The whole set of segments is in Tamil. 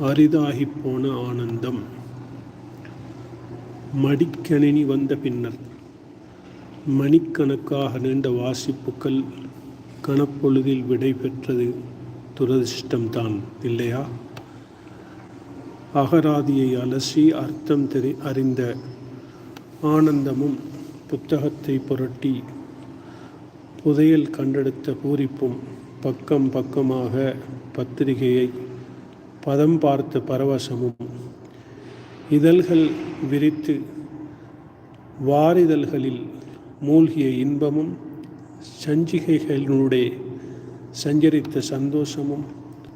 அரிதாகிப்போன ஆனந்தம். மடிக்கணினி வந்த பின்னர் மணிக்கணக்காக நீண்ட வாசிப்புக்கள் கணப்பொழுதில் விடை பெற்றது துரதிர்ஷ்டம்தான் இல்லையா? அகராதியை அலசி அர்த்தம் தெரி அறிந்த ஆனந்தமும் புத்தகத்தை புரட்டி புதையல் கண்டெடுத்த பூரிப்பும் பக்கம் பக்கமாக பத்திரிகையை பதம் பார்த்த பரவசமும். இதழ்கள் விரித்து வாரிதழ்களில் மூழ்கிய இன்பமும் சஞ்சிகைகளினுடைய சஞ்சரித்த சந்தோஷமும்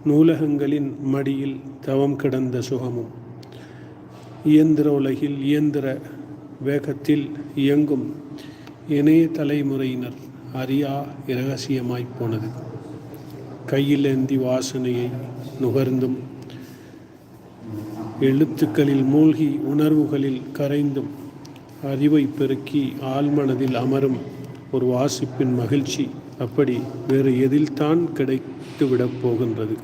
நூலகங்களின் மடியில் தவம் கிடந்த சுகமும். இயந்திர உலகில் இயந்திர வேகத்தில் இயங்கும் இணைய தலைமுறையினர் அறியா இரகசியமாய்ப் போனது. கையிலேந்தி வாசனையை நுகர்ந்தும் எழுத்துக்களில் மூழ்கி உணர்வுகளில் கரைந்தும் அறிவை பெருக்கி ஆழ்மனதில் அமரும் ஒரு வாசிப்பின் மகிழ்ச்சி அப்படி வேறு எதில்தான் கிடைத்துவிடப் போகின்றது.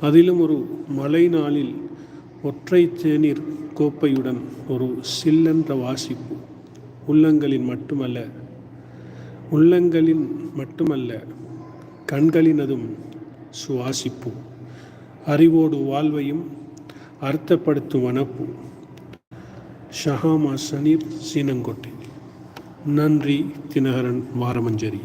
அதிலும் ஒரு மழை நாளில் ஒற்றை தேநீர் கோப்பையுடன் ஒரு சில்லென்ற வாசிப்பு உள்ளங்களின் மட்டுமல்ல உள்ளங்களின் மட்டுமல்ல கண்களினதும் சுவாசிப்பு. அறிவோடு வாழ்வையும் அர்த்தப்படுத்தும் வனப்பு. ஷஹாமா சனீர் சீனங்கோட்டை. நன்றி தினகரன் வாரமஞ்சரி.